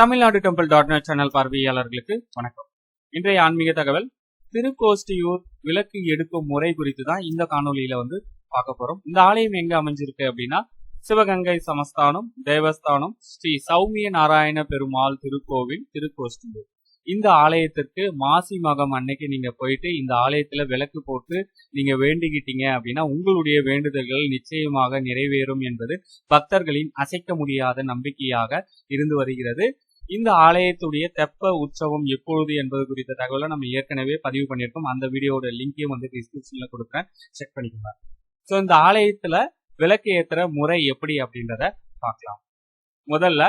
Tamilnadu temple dot net channel பார்வையாளர்களுக்கு வணக்கம். இன்றைய ஆன்மீக தகவல் திருக்கோஷ்டியூர் விளக்கு எடுக்கும் முறை குறித்து தான் இந்த காணொலியில வந்து பார்க்க போறோம். இந்த ஆலயம் எங்க அமைஞ்சிருக்கு அப்படின்னா சிவகங்கை சமஸ்தானம் தேவஸ்தானம் ஸ்ரீ சௌமிய நாராயண பெருமாள் திருக்கோவில் திருக்கோஷ்டியூர். இந்த ஆலயத்திற்கு மாசி மகம் அன்னைக்கு நீங்க போயிட்டு இந்த ஆலயத்துல விளக்கு போட்டு நீங்க வேண்டிக்கிட்டீங்க அப்படின்னா உங்களுடைய வேண்டுதல்கள் நிச்சயமாக நிறைவேறும் என்பது பக்தர்களின் அசைக்க முடியாத நம்பிக்கையாக இருந்து வருகிறது. இந்த ஆலயத்துடைய தெப்ப உற்சவம் எப்பொழுது என்பது குறித்த தகவலை நம்ம ஏற்கனவே பதிவு பண்ணியிருக்கோம். அந்த வீடியோட லிங்கையும் வந்து டிஸ்கிரிப்ஷன்ல கொடுக்குறேன் செக் பண்ணிக்கோங்க. ஸோ இந்த ஆலயத்துல விளக்கு ஏத்துற முறை எப்படி அப்படின்றத பார்க்கலாம். முதல்ல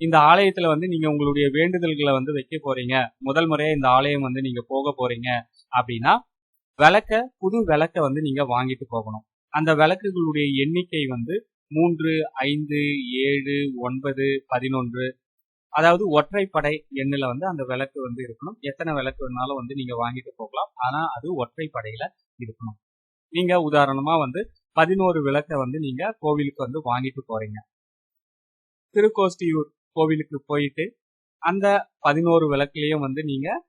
இந்த ஆலயத்துல வந்து நீங்க உங்களுடைய வேண்டுதல்களை வந்து வைக்க போறீங்க. முதல் முறையா இந்த ஆலயம் வந்து நீங்க போக போறீங்க அப்படின்னா விளக்க புது விளக்க வந்து நீங்க வாங்கிட்டு போகணும். அந்த விளக்குகளுடைய எண்ணிக்கை வந்து மூன்று ஐந்து ஏழு ஒன்பது பதினொன்று அதாவது ஒற்றைப்படை எண்ணில் வந்து அந்த விளக்கு வந்து இருக்கணும். எத்தனை விளக்கு வேணாலும் வந்து நீங்கள் வாங்கிட்டு போகலாம். ஆனால் அது ஒற்றைப்படையில் இருக்கணும். நீங்கள் உதாரணமாக வந்து பதினோரு விளக்க வந்து நீங்கள் கோவிலுக்கு வந்து வாங்கிட்டு போகிறீங்க திருக்கோஷ்டியூர் கோவிலுக்கு போயிட்டு அந்த பதினோரு விளக்குலேயும் வந்து நீங்கள்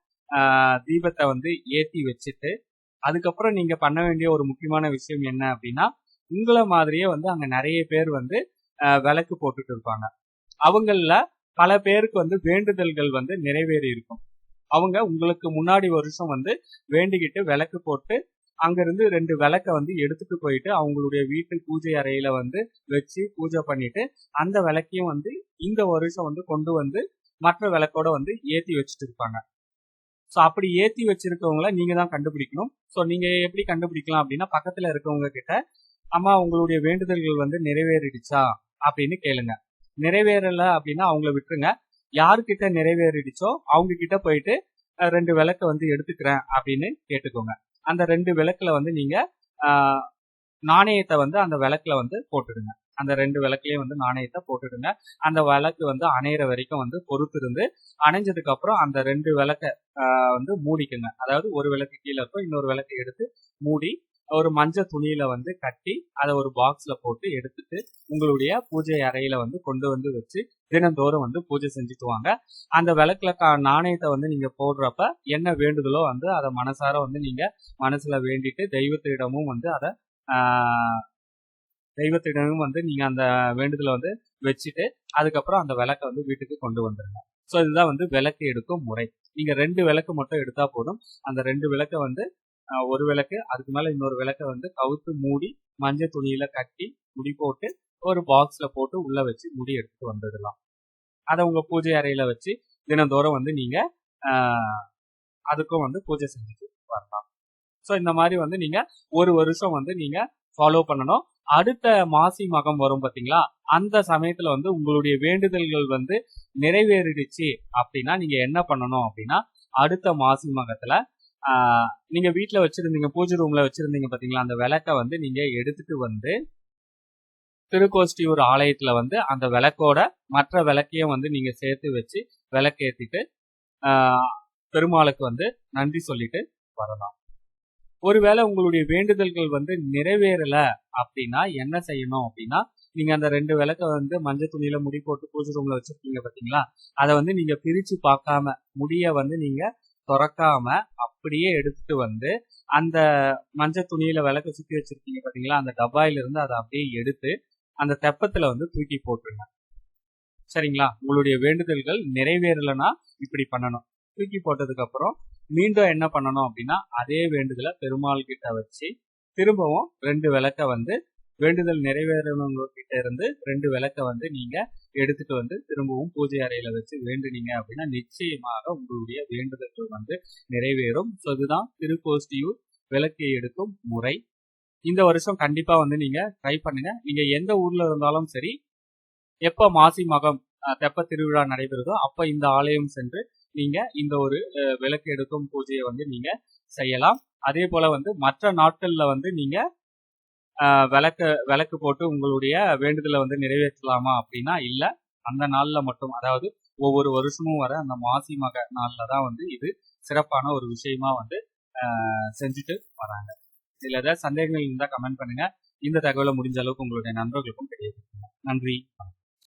தீபத்தை வந்து ஏற்றி வச்சுட்டு அதுக்கப்புறம் நீங்கள் பண்ண வேண்டிய ஒரு முக்கியமான விஷயம் என்ன அப்படின்னா உங்களை மாதிரியே வந்து அங்கே நிறைய பேர் வந்து விளக்கு போட்டுட்டு இருப்பாங்க. அவங்களில் பல பேருக்கு வந்து வேண்டுதல்கள் வந்து நிறைவேறி இருக்கும் அவங்க உங்களுக்கு முன்னாடி வருஷம் வந்து வேண்டிக்கிட்டு விளக்கு போட்டு அங்கிருந்து ரெண்டு விளக்க வந்து எடுத்துட்டு போயிட்டு அவங்களுடைய வீட்டு பூஜை அறையில வந்து வச்சு பூஜை பண்ணிட்டு அந்த விளக்கையும் வந்து இந்த வருஷம் வந்து கொண்டு வந்து மற்ற விளக்கோட வந்து ஏத்தி வச்சுட்டு இருப்பாங்க. ஸோ அப்படி ஏத்தி வச்சிருக்கவங்கள நீங்க தான் கண்டுபிடிக்கணும். ஸோ நீங்க எப்படி கண்டுபிடிக்கலாம் அப்படின்னா பக்கத்துல இருக்கவங்க கிட்ட அம்மா உங்களுடைய வேண்டுதல்கள் வந்து நிறைவேறிடுச்சா? அப்படின்னு கேளுங்க. நிறைவேறல அப்படின்னா அவங்கள விட்டுருங்க. யாருக்கிட்ட நிறைவேறிடுச்சோ அவங்க கிட்ட போயிட்டு ரெண்டு விளக்க வந்து எடுத்துக்கிறேன் அப்படின்னு கேட்டுக்கோங்க. அந்த ரெண்டு விளக்குல வந்து நீங்க நாணயத்தை வந்து அந்த விளக்குல வந்து போட்டுடுங்க. அந்த ரெண்டு விளக்குலயும் வந்து நாணயத்தை போட்டுடுங்க. அந்த விளக்கு வந்து அணையிற வரைக்கும் வந்து பொறுத்து இருந்து அணைஞ்சதுக்கு அப்புறம் அந்த ரெண்டு விளக்க வந்து மூடிக்குங்க. அதாவது ஒரு விளக்கு கீழே இருக்கும் இன்னொரு விளக்கு எடுத்து மூடி ஒரு மஞ்சள் துணியில வந்து கட்டி அதை ஒரு பாக்ஸ்ல போட்டு எடுத்துட்டு உங்களுடைய பூஜை அறையில வந்து கொண்டு வந்து வச்சு தினந்தோறும் வந்து பூஜை செஞ்சுட்டு வாங்க. அந்த விளக்குல நாணயத்தை வந்து நீங்க போடுறப்ப என்ன வேண்டுதலோ வந்து அதை மனசார வந்து நீங்க மனசுல வேண்டிட்டு தெய்வத்திடமும் வந்து அதை தெய்வத்திடமும் வந்து நீங்க அந்த வேண்டுதலை வந்து வச்சுட்டு அதுக்கப்புறம் அந்த விளக்கை வந்து வீட்டுக்கு கொண்டு வந்துருங்க. ஸோ இதுதான் வந்து விளக்கு எடுக்கும் முறை. நீங்க ரெண்டு விளக்கு மட்டும் எடுத்தா போதும். அந்த ரெண்டு விளக்க வந்து ஒரு விளக்கு அதுக்கு மேல இன்னொரு விளக்க வந்து கவுத்து மூடி மஞ்சள் துணியில கட்டி முடி போட்டு ஒரு பாக்ஸ்ல போட்டு உள்ள வச்சு முடி எடுத்துட்டு வந்துடலாம். அதை உங்க பூஜை அறையில வச்சு தினந்தோறும் வந்து நீங்க அதுக்கும் வந்து பூஜை செஞ்சுட்டு வரலாம். ஸோ இந்த மாதிரி வந்து நீங்க ஒரு வருஷம் வந்து நீங்க ஃபாலோ பண்ணணும். அடுத்த மாசி மகம் வரும் பாத்தீங்களா? அந்த சமயத்துல வந்து உங்களுடைய வேண்டுதல்கள் வந்து நிறைவேறிடுச்சு அப்படின்னா நீங்க என்ன பண்ணணும் அப்படின்னா அடுத்த மாசி மகத்துல நீங்க வீட்டுல வச்சிருந்தீங்க பூஜை ரூம்ல வச்சிருந்தீங்க பாத்தீங்களா அந்த விளக்க வந்து நீங்க எடுத்துட்டு வந்து திருக்கோஷ்டியூர் ஆலயத்துல வந்து அந்த விளக்கோட மற்ற விளக்கையும் வந்து நீங்க சேர்த்து வச்சு விளக்கேற்றிட்டு பெருமாளுக்கு வந்து நன்றி சொல்லிட்டு வரலாம். ஒருவேளை உங்களுடைய வேண்டுதல்கள் வந்து நிறைவேறல அப்படின்னா என்ன செய்யணும் அப்படின்னா நீங்க அந்த ரெண்டு விளக்க வந்து மஞ்சள் துணியில முடி போட்டு பூஜை ரூம்ல வச்சிருக்கீங்க பாத்தீங்களா அதை வந்து நீங்க பிரிச்சு பார்க்காம முடிய வந்து நீங்க திறக்காம அப்படியே எடுத்துட்டு வந்து அந்த மஞ்சள் துணியில விளக்க சுத்தி வச்சிருக்கீங்க பாத்தீங்களா? அந்த டப்பாயில இருந்து அதை அப்படியே எடுத்து அந்த தெப்பத்துல வந்து தூக்கி போட்டுருங்க. சரிங்களா? உங்களுடைய வேண்டுதல்கள் நிறைவேறலைன்னா இப்படி பண்ணணும். தூக்கி போட்டதுக்கு அப்புறம் மீண்டும் என்ன பண்ணணும் அப்படின்னா அதே வேண்டுதலை பெருமாள் கிட்ட வச்சு திரும்பவும் ரெண்டு விளக்க வந்து வேண்டுதல் நிறைவேறவங்க கிட்ட இருந்து ரெண்டு விளக்க வந்து நீங்க எடுத்துட்டு வந்து திரும்பவும் பூஜை அறையில வச்சு வேண்டுனீங்க அப்படின்னா நிச்சயமாக உங்களுடைய வேண்டுதல்கள் வந்து நிறைவேறும். ஸோ இதுதான் திருக்கோஷ்டியூர் விளக்கை எடுக்கும் முறை. இந்த வருஷம் கண்டிப்பா வந்து நீங்க ட்ரை பண்ணுங்க. நீங்க எந்த ஊர்ல இருந்தாலும் சரி எப்ப மாசி மகம் தெப்ப திருவிழா நடைபெறுதோ அப்ப இந்த ஆலயம் சென்று நீங்க இந்த ஒரு விளக்கு எடுக்கும் பூஜையை வந்து நீங்க செய்யலாம். அதே போல வந்து மற்ற நாட்கள்ல வந்து நீங்க விளக்கு விளக்கு போட்டு உங்களுடைய வேண்டுதலை வந்து நிறைவேற்றலாமா அப்படின்னா இல்லை. அந்த நாளில் மட்டும் அதாவது ஒவ்வொரு வருஷமும் வர அந்த மாசி மக நாளில் தான் வந்து இது சிறப்பான ஒரு விஷயமா வந்து செஞ்சுட்டு வராங்க. இதுல ஏதாவது சந்தேகங்கள் இருந்தால் கமெண்ட் பண்ணுங்க. இந்த தகவலை முடிஞ்ச அளவுக்கு உங்களுடைய நண்பர்களுக்கும் தெரியப்படுத்துங்க நன்றி.